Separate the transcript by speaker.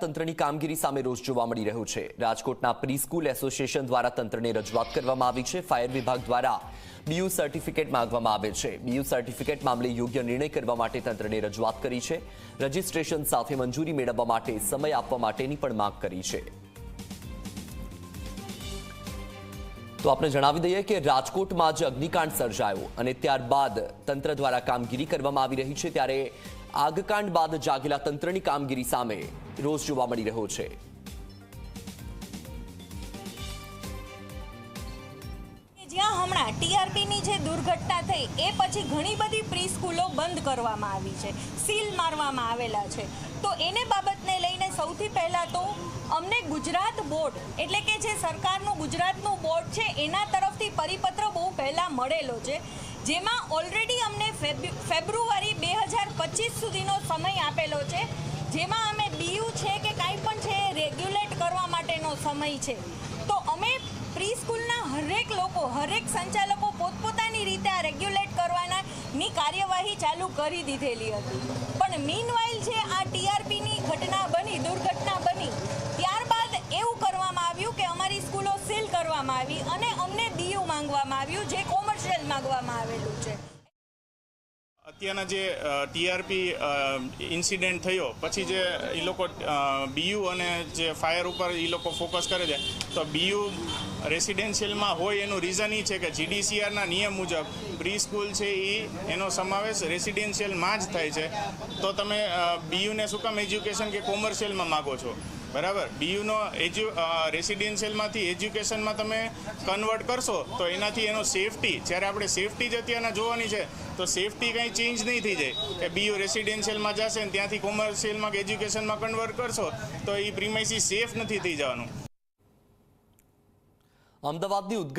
Speaker 1: તંત્રની કામગીરી સામે રોષ જોવા મળી રહ્યો છે. રાજકોટના પ્રી સ્કૂલ એસોસિએશન દ્વારા તંત્રને રજૂઆત કરવામાં આવી છે. ફાયર વિભાગ દ્વારા બીયુ સર્ટિફિકેટ માંગવામાં આવે છે. બીયુ સર્ટિફિકેટ મામલે યોગ્ય નિર્ણય કરવા માટે તંત્રને રજૂઆત કરી છે. રજીસ્ટ્રેશન સાથે મંજૂરી મેળવવા માટે સમય આપવા માટેની પણ માંગ કરી છે. તો આપણે જણાવી દઈએ કે રાજકોટમાં જે અગ્નિકાંડ સર્જાયો અને ત્યારબાદ તંત્ર દ્વારા કામગીરી કરવામાં આવી રહી છે ત્યારે આગકાંડ બાદ જાગેલા તંત્રની કામગીરી સામે રોષ જોવા મળી રહ્યો
Speaker 2: જ્યાં હમણાં ટીઆરપીની જે દુર્ઘટના થઈ એ પછી ઘણી બધી પ્રી બંધ કરવામાં આવી છે, સીલ મારવામાં આવેલા છે. તો એને બાબતને સૌથી પહેલાં તો અમને ગુજરાત બોર્ડ, એટલે કે જે સરકારનું ગુજરાતનું બોર્ડ છે, એના તરફથી પરિપત્ર બહુ પહેલાં મળેલો છે, જેમાં ઓલરેડી અમને ફેબ્રુ- ફેબ્રુઆરી બે હજાર પચીસ સુધીનો સમય આપેલો છે, જેમાં અમે બીયુ છે કે કાંઈ પણ છે એ રેગ્યુલેટ કરવા માટેનો સમય છે. તો અમે પ્રી સ્કૂલના હરેક લોકો, હરેક સંચાલકો કાર્યવાહી ચાલુ કરી દીધેલી હતી. પણ મીનવાઇલ જે આ ટીઆરપીની ઘટના બની, દુર્ઘટના બની, ત્યારબાદ એવું કરવામાં આવ્યું કે અમારી સ્કૂલો સીલ કરવામાં આવી અને અમને બીયુ માંગવામાં આવ્યું, જે કોમર્શિયલ માંગવામાં આવેલું છે.
Speaker 3: અત્યારના જે ટીઆરપી ઇન્સિડન્ટ થયો, પછી જે એ લોકો બીયુ અને જે ફાયર ઉપર એ લોકો ફોકસ કરે છે, તો બીયુ રેસિડેન્શિયલમાં હોય એનું રીઝન એ છે કે જીડીસીઆરના નિયમ મુજબ પ્રી સ્કૂલ છે એ એનો સમાવેશ રેસિડેન્શિયલમાં જ થાય છે. તો તમે બીયુને શું કામ એજ્યુકેશન કે કોમર્શિયલમાં માગો છો? બરાબર? બીયુનો એજ્યુ રેસિડેન્શિયલમાંથી એજ્યુકેશનમાં તમે કન્વર્ટ કરશો, તો એનાથી એનો સેફટી જ્યારે આપણે સેફટી જ અત્યારના જોવાની છે, તો સેફટી કંઈ ચેન્જ નહીં થઈ જાય. કે બીયુ રેસિડેન્શિયલમાં જશે ને ત્યાંથી કોમર્શિયલમાં કે એજ્યુકેશનમાં કન્વર્ટ કરશો, તો એ પ્રીમાઇસી સેફ નથી થઈ જવાનું.
Speaker 1: અમદાવાદની ઉદ્ગ